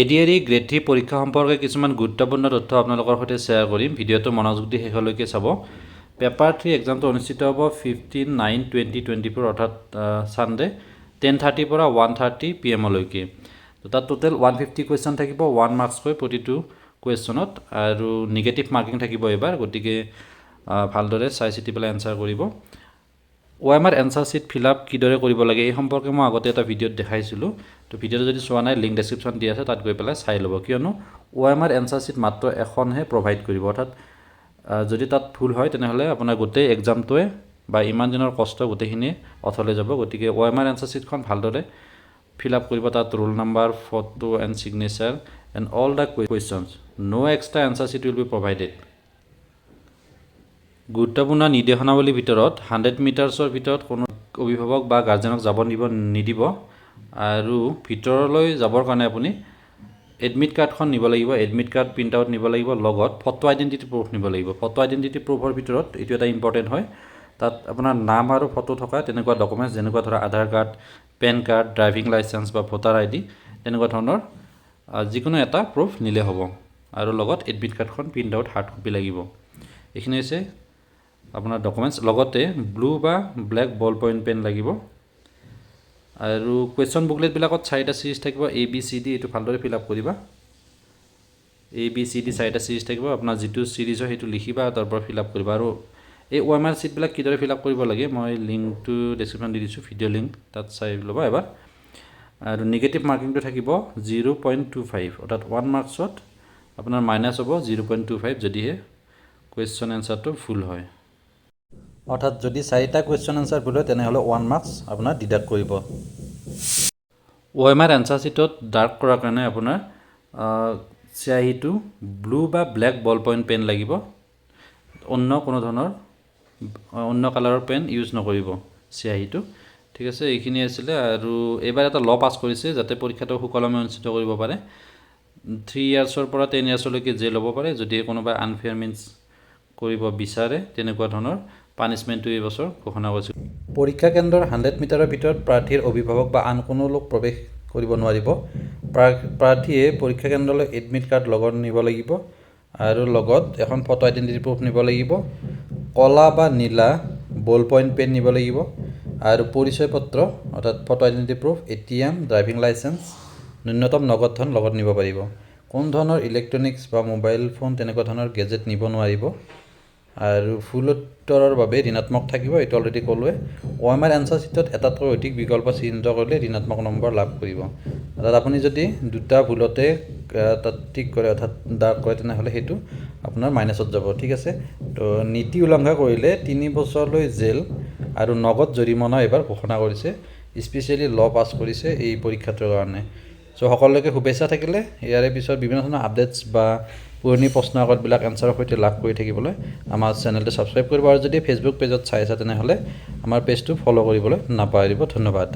ADRE grade three পৰীক্ষা সম্পৰ্কে কিছুমান গুৰুত্বপূৰ্ণ তথ্য আপোনালোকৰ সৈতে শ্বেয়াৰ কৰিম। ভিডিঅ'টো মনোযোগ দি শেষলৈকে চাব। পেপাৰ থ্ৰী এক্সামটো অনুষ্ঠিত হ'ব fifteen nine twenty twenty four অৰ্থাৎ ছানডে টেন থাৰ্টিৰ পৰা ওৱান থাৰ্টি পি এমলৈকে তাত টোটেল ওৱান ফিফটি কুৱেশ্যন থাকিব ওৱান মাৰ্কছকৈ প্ৰতিটো কুৱেশ্যনত আৰু নিগেটিভ মাৰ্কিং থাকিব এইবাৰ, গতিকে ভালদৰে চাই চিতি পেলাই এনচাৰ কৰিব। আৰ এনচাৰ শ্বীট ফিল আপ কিদৰে কৰিব লাগে এই সম্পৰ্কে মই আগতে এটা ভিডিঅ'ত দেখাইছিলোঁ। তো ভিডিঅ'টো যদি চোৱা নাই লিংক ডেছক্ৰিপশ্যন দি আছে তাত গৈ পেলাই চাই ল'ব। কিয়নো আৰ এনচাৰ শ্বীট মাত্ৰ এখনহে প্ৰভাইড কৰিব। অৰ্থাৎ যদি তাত ভুল হয় তেনেহ'লে আপোনাৰ গোটেই এক্সামটোৱে বা ইমান দিনৰ কষ্ট গোটেইখিনি অথলে যাব। গতিকে আৰ এনচাৰ শ্বীটখন ভালদৰে ফিল আপ কৰিব। তাত roll number photo and signature and all the questions no' extra answer sheet will be provided গুৰুত্বপূৰ্ণ নিৰ্দেশনাৱলীৰ ভিতৰত হাণ্ড্ৰেড মিটাৰ্ছৰ ভিতৰত কোনো অভিভাৱক বা গাৰ্জেনক যাব দিব নিদিব। আৰু ভিতৰলৈ যাবৰ কাৰণে আপুনি এডমিট কাৰ্ডখন নিব লাগিব এডমিট কাৰ্ড প্ৰিণ্ট আউট নিব লাগিব লগত ফটো আইডেণ্টিটি প্ৰুফ নিব লাগিব। ফটো আইডেণ্টিটি প্ৰুফৰ ভিতৰত এইটো এটা ইম্পৰ্টেণ্ট হয়। তাত আপোনাৰ নাম আৰু ফটো থকা তেনেকুৱা ডকুমেণ্টছ যেনেকুৱা ধৰক Aadhaar card pan card driving licence বা ভোটাৰ আই ডি তেনেকুৱা ধৰণৰ যিকোনো এটা প্ৰুফ নিলে হ'ব। আৰু লগত এডমিট কাৰ্ডখন প্ৰিণ্ট আউট হাৰ্ড কপি লাগিব। এইখিনি হৈছে আপোনাৰ ডকুমেণ্টছ লগতে ব্লু বা ব্লেক বল পইণ্ট পেন লাগিব। আৰু কুৱেশ্যন বুকলেটবিলাকত চাৰিটা চিৰিজ থাকিব এ বি চি ডি এইটো ভালদৰে ফিল আপ কৰিবা। এ বি চি ডি চাৰিটা চিৰিজ থাকিব, আপোনাৰ যিটো চিৰিজ হয় সেইটো লিখিবা, তাৰ পৰা ফিল আপ কৰিবা। আৰু এই এম আৰ চিটবিলাক কিদৰে ফিল আপ কৰিব লাগে, মই লিংকটো ডেছক্ৰিপশ্যন দি দিছোঁ ভিডিঅ' লিংক তাত চাই ল'বা এবাৰ। আৰু নিগেটিভ মাৰ্কিংটো থাকিব জিৰ' পইণ্ট টু ফাইভ অৰ্থাৎ ওৱান মাৰ্কছত আপোনাৰ মাইনাছ হ'ব জিৰ' পইণ্ট টু ফাইভ যদিহে কুৱেশ্যন এনচাৰটো ভুল হয়। অৰ্থাৎ যদি চাৰিটা কুৱেশ্যন এনচাৰ ভুল হয় তেনেহ'লে ওৱান মাৰ্কছ আপোনাৰ ডিডাক্ট কৰিব। এম আৰ এনচাৰ শ্বীটত ডাৰ্ক কৰাৰ কাৰণে আপোনাৰ চিয়াহীটো ব্লু বা ব্লেক বল পইণ্ট পেন লাগিব। অন্য কোনো ধৰণৰ অন্য কালাৰৰ পেন ইউজ নকৰিব চিয়াহীটো। ঠিক আছে এইখিনি আছিলে আৰু এইবাৰ এটা ল পাছ কৰিছে যাতে পৰীক্ষাটো সুকলমে অনুষ্ঠিত কৰিব পাৰে। থ্ৰী ইয়াৰ্ছৰ পৰা টেন ইয়াৰ্ছলৈকে জেল হ'ব পাৰে যদি কোনোবাই আনফেয়াৰ মিনছ কৰিব বিচাৰে তেনেকুৱা ধৰণৰ। পানিছমেণ্টটো এইবছৰ ঘোষণা কৰিছিল। পৰীক্ষা কেন্দ্ৰৰ হাণ্ড্ৰেড মিটাৰৰ ভিতৰত প্ৰাৰ্থীৰ অভিভাৱক বা আন কোনো লোক প্ৰৱেশ কৰিব নোৱাৰিব। প্ৰাৰ্থীয়ে পৰীক্ষা কেন্দ্ৰলৈ এডমিট কাৰ্ড লগত নিব লাগিব আৰু লগত এখন ফটো আইডেণ্টিটি প্ৰুফ নিব লাগিব। ক'লা বা নীলা বল পইণ্ট পেন নিব লাগিব আৰু পৰিচয় পত্ৰ, অৰ্থাৎ photo identity proof A T M driving licence ন্যূনতম নগদ ধন লগত নিব পাৰিব। কোনো ধৰণৰ ইলেক্ট্ৰনিক্স বা মোবাইল ফোন তেনেকুৱা ধৰণৰ গেজেট নিব নোৱাৰিব। আৰু ফুল উত্তৰৰ বাবে ঋণাত্মক থাকিব, এইটো অলৰেডি ক'লোৱে। অ' এম এনচাৰ শ্বীটত এটাতকৈ অধিক বিকল্প চিহ্নিত কৰিলে ঋণাত্মক নম্বৰ লাভ কৰিব। অৰ্থাৎ আপুনি যদি দুটা ভুলতে তাত ঠিক কৰে, অৰ্থাৎ ডাৰ্ক কৰে, তেনেহ'লে সেইটো আপোনাৰ মাইনাছত যাব, ঠিক আছে? তো নীতি উলংঘা কৰিলে তিনি বছৰলৈ জেল আৰু নগদ জৰিমনা এইবাৰ ঘোষণা কৰিছে। স্পেচিয়েলি ল পাছ কৰিছে এই পৰীক্ষাটোৰ কাৰণে। চ' সকলোকে শুভেচ্ছা থাকিলে। ইয়াৰে পিছত বিভিন্ন ধৰণৰ আপডেটছ বা পুৰণি প্ৰশ্ন আগতবিলাক এনচাৰৰ সৈতে লাভ কৰি থাকিবলৈ আমাৰ চেনেলটো ছাবস্ক্ৰাইব কৰিব আৰু যদি ফেচবুক পেজত চাই তেনেহ'লে আমাৰ পেজটো ফ'ল' কৰিবলৈ নাপাহৰিব। ধন্যবাদ।